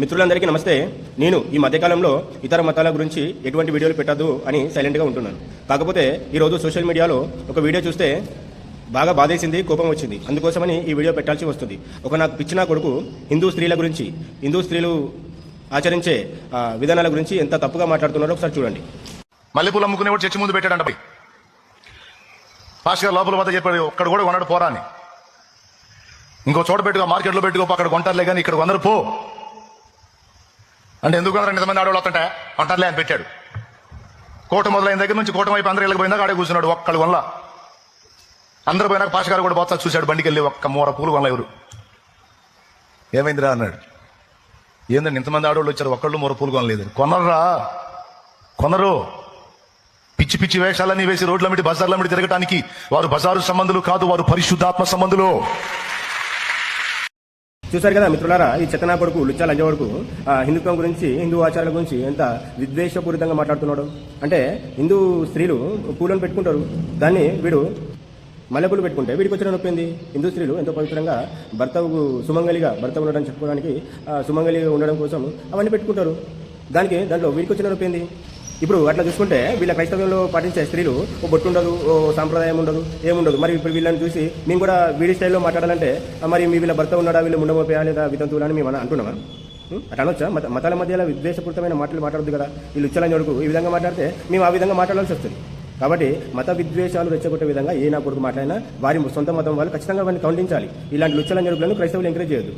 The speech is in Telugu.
మిత్రులందరికీ నమస్తే. నేను ఈ మధ్యకాలంలో ఇతర మతాల గురించి ఎటువంటి వీడియోలు పెట్టద్దు అని సైలెంట్గా ఉంటున్నాను. కాకపోతే ఈరోజు సోషల్ మీడియాలో ఒక వీడియో చూస్తే బాగా బాధేసింది కోపం వచ్చింది. అందుకోసమని ఈ వీడియో పెట్టాల్సి వస్తుంది. ఒక నాకు పిచ్చిన కొడుకు హిందూ స్త్రీల గురించి హిందూ స్త్రీలు ఆచరించే విధానాల గురించి ఎంత తప్పుగా మాట్లాడుతున్నారో ఒకసారి చూడండి. మల్లెపూలు అమ్ముకునేవాడు చర్చి ముందు పెట్టాడంట పోయి. లోపల వద్ద చెప్పాడు ఒక్కడ కూడా కొన్నాడు పోరా అని. ఇంకో చోట పెట్టుకో మార్కెట్లో పెట్టుకో అక్కడ కొంటారులే కానీ ఇక్కడ కొందరు పో అంటే ఎందుకు కొందరు నిజమైన ఆడవాళ్ళు వస్తుంటే? కొంటారులే అని పెట్టాడు. కోట మొదలైన దగ్గర నుంచి కోట వైపు అందరూ ఇళ్ళకి పోయిందాక ఆడే కూర్చున్నాడు ఒక్కడు వల్ల అందరు పోయినాక పాస్ గారు కూడా బొత్స చూశాడు బండికి వెళ్ళి ఒక్క మూర పూలు వల్ల ఎవరు. ఏమైందిరా అన్నాడు. ఏందండి ఇంతమంది ఆడవాళ్ళు వచ్చారు ఒక్కళ్ళు మూర పూలు కొనలేదు. కొనరురా. కొనరు. పిచ్చి పిచ్చి వేషాలన్నీ వేసి రోడ్ల మిడి బజార్ల మిడి తిరగటానికి వారు బజారు సంబంధులు కాదు వారు పరిశుద్ధాత్మ సంబంధులు. చూశారు కదా మిత్రులారా ఈ చెతనా కొడుకు లుచ్చా లంజ కొడుకు ఆ, హిందుత్వం గురించి హిందూ ఆచారాల గురించి ఎంత విద్వేషపూరితంగా మాట్లాడుతున్నాడు. అంటే హిందూ స్త్రీలు పూలను పెట్టుకుంటారు. దాన్ని వీడు మల్లెపూలు పెట్టుకుంటే వీడికి వచ్చిన నొప్పి ఏంది? హిందూ స్త్రీలు ఎంతో పవిత్రంగా భర్త సుమంగలిగా భర్త ఉండడం చెప్పుకోవడానికి సుమంగలిగా ఉండడం కోసం అవన్నీ పెట్టుకుంటారు. దానికి దాంట్లో వీడికి వచ్చిన నొప్పి ఏంది? ఇప్పుడు అట్లా చూసుకుంటే వీళ్ళ క్రైస్తవ్యంలో పాటించే స్త్రీలు ఓ బొట్టు ఉండదు ఓ సాంప్రదాయం ఉండదు ఏముండదు. మరి ఇప్పుడు వీళ్ళని చూసి మేము కూడా వీడి స్టైల్లో మాట్లాడాలంటే మరి మీ వీళ్ళ భర్త ఉన్నాడా? వీళ్ళు ముండమోపయా లేదా వితంతువులు అని మేము అంటున్నాం అట్లా అనొచ్చా? మత మతాల మధ్యలో విద్వేషపూరితమైన మాటలు మాట్లాడదు కదా. వీళ్ళు ఉచ్చలని కొడుకు ఈ విధంగా మాట్లాడితే మేము ఆ విధంగా మాట్లాడాల్సి వస్తుంది. కాబట్టి మత విద్వేషాలు రెచ్చగొట్టే విధంగా ఏ నా కొడుకు మాట్లాడినా వారి సొంత మతం వాళ్ళు ఖచ్చితంగా వారిని కౌంటించాలి. ఇలాంటి లుచ్చల జరుగులను క్రైస్తవులు ఎంకరేజ్ చేయొద్దు.